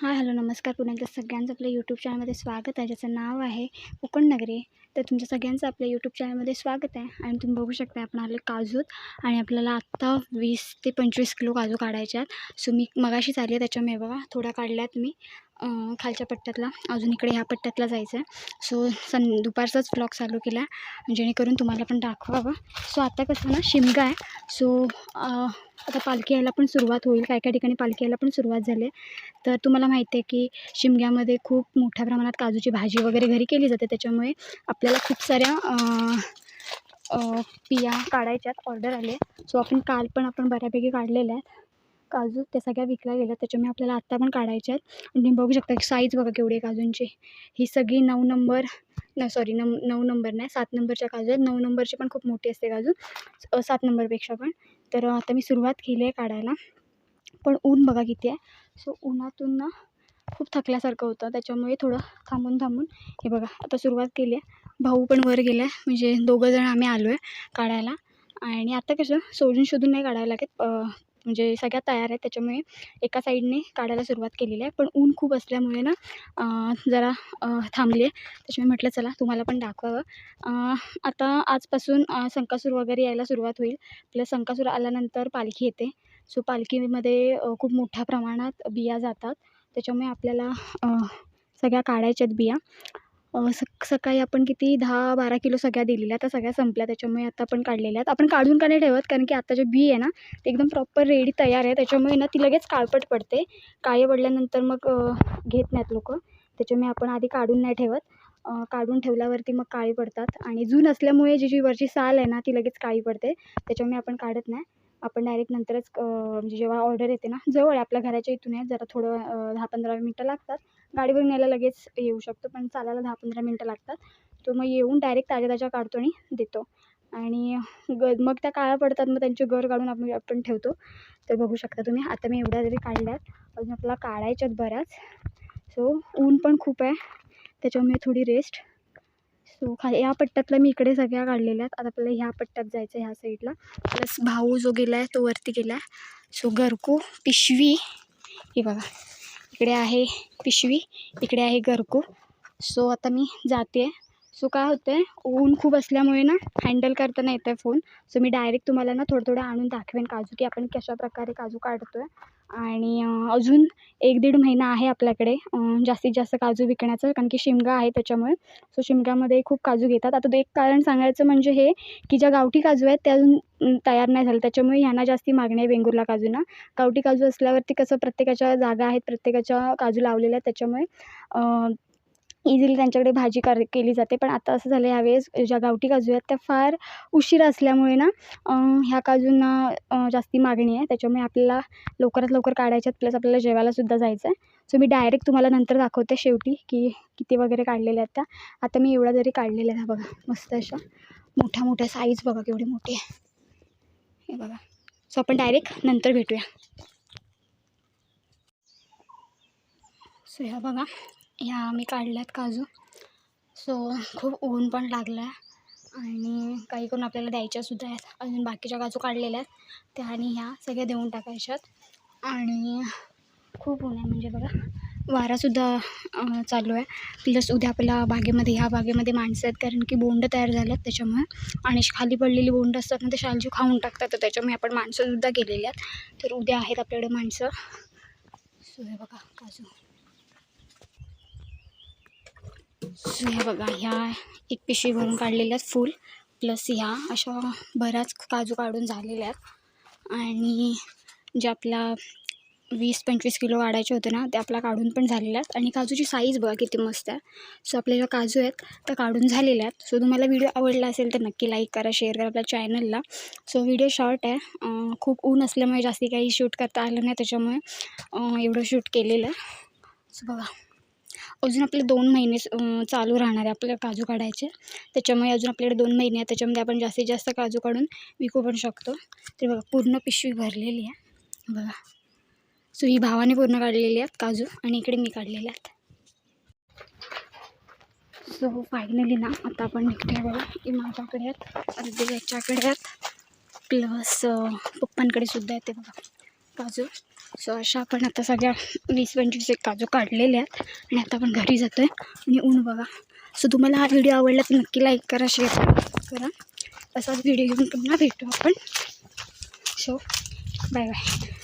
हां हॅलो नमस्कार पुन्हा एकदा सगळ्यांचं आपल्या यूट्यूब चॅनलमध्ये स्वागत आहे. ज्याचं नाव आहे कोकण नगरी. तर तुमच्या सगळ्यांचं आपल्या यूट्यूब चॅनलमध्ये स्वागत आहे. आणि तुम्ही बघू शकता आपण आले काजूत आणि आपल्याला आत्ता वीस ते पंचवीस किलो काजू काढायच्या आहेत. सो मी मगाशीच आली आहे त्याच्यामुळे बघा थोड्या काढल्यात मी. खालच्या पट्ट्यातला अजून इकडे ह्या पट्ट्यातला जायचं आहे सो सं दुपारचाच ब्लॉग चालू केला आहे जेणेकरून तुम्हाला पण दाखवावं. सो आता कसं ना शिमगा आहे. सो आता पालखी यायला पण सुरुवात होईल. काय काय ठिकाणी पालखी यायला पण सुरुवात झाली आहे. तर तुम्हाला माहिती आहे की शिमग्यामध्ये खूप मोठ्या प्रमाणात काजूची भाजी वगैरे घरी केली जाते. त्याच्यामुळे आपल्याला खूप साऱ्या पिया काढायच्यात. ऑर्डर आले. सो आपण काल पण आपण बऱ्यापैकी काढलेल्या आहेत. काजू त्या सगळ्या विकल्या गेल्या त्याच्यामुळे आपल्याला आत्ता पण काढायच्या आहेत. आणि तुम्ही बघू शकता की साईज बघा केवढी आहे काजूंची. ही सगळी नऊ नंबर न सॉरी नऊ नऊ नंबर नाही सात नंबरच्या काजू आहेत. नऊ नंबरची पण खूप मोठी असते काजू सात नंबरपेक्षा पण. तर आता मी सुरुवात केली आहे काढायला. पण ऊन बघा किती आहे. सो उन्हातून ना खूप थकल्यासारखं होतं. त्याच्यामुळे थोडं थांबून थांबून हे बघा आता सुरुवात केली आहे. भाऊ पण वर गेला आहे म्हणजे दोघंजण आम्ही आलो आहे काढायला. आणि आता कसं शोधून शोधून नाही काढायला लागत. म्हणजे सगळ्या तयार आहेत त्याच्यामुळे एका साईडने काढायला सुरुवात केलेली आहे. पण ऊन खूप असल्यामुळे ना जरा थांबली आहे. त्याच्यामुळे म्हटलं चला तुम्हाला पण दाखवावं. आता आजपासून संकासूर वगैरे यायला सुरुवात होईल. प्लस संकासूर आल्यानंतर पालखी येते. सो पालखीमध्ये खूप मोठ्या प्रमाणात बिया जातात. त्याच्यामुळे आपल्याला सगळ्या काढायच्या आहेत बिया. सक सकाळी आपण किती दहा बारा किलो सगळ्या दिलेल्या त्या सगळ्या संपल्या त्याच्यामुळे आता आपण काढलेल्या आहेत. आपण काढून का नाही ठेवत? कारण की आता जे बी आहे ना ते एकदम प्रॉपर रेडी तयार आहे. त्याच्यामुळे ना ती लगेच काळपट पडते. काळी पडल्यानंतर मग घेत नाहीत लोक. त्याच्यामुळे आपण आधी काढून नाही ठेवत. काढून ठेवल्यावरती मग काळी पडतात. आणि जून असल्यामुळे जी जी वरची साल आहे ना ती लगेच काळी पडते. त्याच्यामुळे आपण काढत नाही. आपण डायरेक्ट नंतरच म्हणजे जेव्हा ऑर्डर येते ना जवळ आहे आपल्या घराच्या इथून आहे जरा थोडं दहा पंधरा मिनटं लागतात. गाडीवरून यायला लगेच येऊ शकतो पण चालायला दहा पंधरा मिनटं लागतात. तो मग येऊन डायरेक्ट ताज्या ताज्या काढतो आणि देतो. आणि ग मग त्या काळ्या पडतात मग त्यांचे गर काढून आपण आपण ठेवतो. तर बघू शकता तुम्ही आता मी एवढ्या जरी काढल्यात. अजून आपला काढायच्यात बऱ्याच. सो ऊन पण खूप आहे. त्याच्यामुळे थोडी रेस्ट सो खा या पट्ट्यातल्या मी इकडे सगळ्या काढलेल्या आहेत. आता आपल्याला ह्या पट्ट्यात जायचं आहे ह्या साईडला प्लस भाऊ जो गेला आहे तो वरती गेला आहे सो गरको पिशवी. हे बघा. इकडे आहे पिशवी इकडे आहे गरको सो आता मी जाते सो काय होतं. आहे ऊन खूप असल्यामुळे ना हँडल करताना येतं आहे फोन सो मी डायरेक्ट तुम्हाला ना थोडं थोडं आणून दाखवेन काजू की आपण कशाप्रकारे काजू काढतो आहे आणि अजून एक दीड महिना आहे आपल्याकडे. जास्तीत जास्त काजू विकण्याचं कारण की शिमगा आहे त्याच्यामुळे. सो शिमग्यामध्ये खूप काजू घेतात. आता तो एक कारण सांगायचं म्हणजे हे की ज्या गावठी काजू आहेत त्या अजून तयार नाही झालं त्याच्यामुळे ह्यांना जास्ती मागणी आहे वेंगुर्ला काजूंना. गावठी काजू असल्यावरती कसं प्रत्येकाच्या जागा आहेत प्रत्येकाच्या काजू लावलेल्या आहेत त्याच्यामुळे इझिली त्यांच्याकडे भाजी कर केली जाते. पण आता असं झालं यावेळेस ज्या गावठी काजू आहेत त्या फार उशीर असल्यामुळे ना ह्या काजूंना जास्त जास्ती मागणी आहे. त्याच्यामुळे आपल्याला लवकरात लवकर काढायच्यात. प्लस आपल्याला जेवायलासुद्धा जायचं आहे सो मी डायरेक्ट तुम्हाला नंतर दाखवते शेवटी की किती वगैरे काढलेल्या आहेत त्या. आता मी एवढ्या जरी काढलेल्या आहेत हा बघा मस्त अशा मोठ्या मोठ्या साईज बघा केवढी मोठी आहे हे बघा. सो आपण डायरेक्ट नंतर भेटूया. सो ह्या बघा. ह्या मी काढल्यात काजू. सो खूप ऊन पण लागलं आहे आणि काही करून आपल्याला द्यायच्यासुद्धा आहेत. अजून बाकीच्या काजू काढलेल्या आहेत. त्या आणि ह्या सगळ्या देऊन टाकायच्यात. आणि खूप ऊन आहे म्हणजे बघा. वारासुद्धा चालू आहे. प्लस उद्या आपल्या बागेमध्ये ह्या बागेमध्ये माणसं आहेत. कारण की बोंड तयार झाले आहेत त्याच्यामुळे. आणि खाली पडलेली बोंड असतात ना ते शालजी खाऊन टाकतात. तर त्याच्यामुळे आपण माणसंसुद्धा गेलेली आहेत. तर उद्या आहेत आपल्याकडे माणसं. सो हे बघा काजू. सो हे बघा ह्या एक पिशवी भरून काढलेल्या आहेत फुल. प्लस ह्या अशा बऱ्याच काजू काढून झालेल्या आहेत. आणि जे आपला वीस पंचवीस किलो काढायचे होते ना ते आपला काढून पण झालेल्या आहेत. आणि काजूची साईज बघा किती मस्त आहे. सो आपल्या ज्या काजू आहेत त्या काढून झालेल्या आहेत. सो तुम्हाला व्हिडिओ आवडला असेल तर नक्की लाईक करा शेअर करा आपल्या चॅनलला सो व्हिडिओ शॉर्ट आहे. खूप ऊन असल्यामुळे जास्ती काही शूट करता आलं नाही त्याच्यामुळे एवढं शूट केलेलं. आहे सो बघा. अजून आपले दोन महिने चालू राहणार आहे आपल्याला काजू काढायचे. त्याच्यामुळे अजून आपल्याकडे दोन महिने आहेत. त्याच्यामध्ये आपण जास्तीत जास्त काजू काढून विकू पण शकतो. ते बघा पूर्ण पिशवी भरलेली आहे. बघा. सो ही भावाने पूर्ण काढलेली आहेत काजू आणि इकडे मी काढलेले आहेत. सो फायनली ना आता आपण निघते बघा ही माझ्याकडे आहेत अर्धे याच्याकडे आहेत. प्लस पप्पांकडे सुद्धा आहेत ते बघा. काजू. सो अशा आपण आता सगळ्या वीस पंचवीस एक काजू काढलेले आहेत आणि आता आपण घरी जातो आहे आणि ऊन बघा. सो तुम्हाला हा व्हिडिओ आवडला तर नक्की लाईक करा शेअर करा असाच व्हिडिओ घेऊन पुन्हा भेटू आपण. So bye bye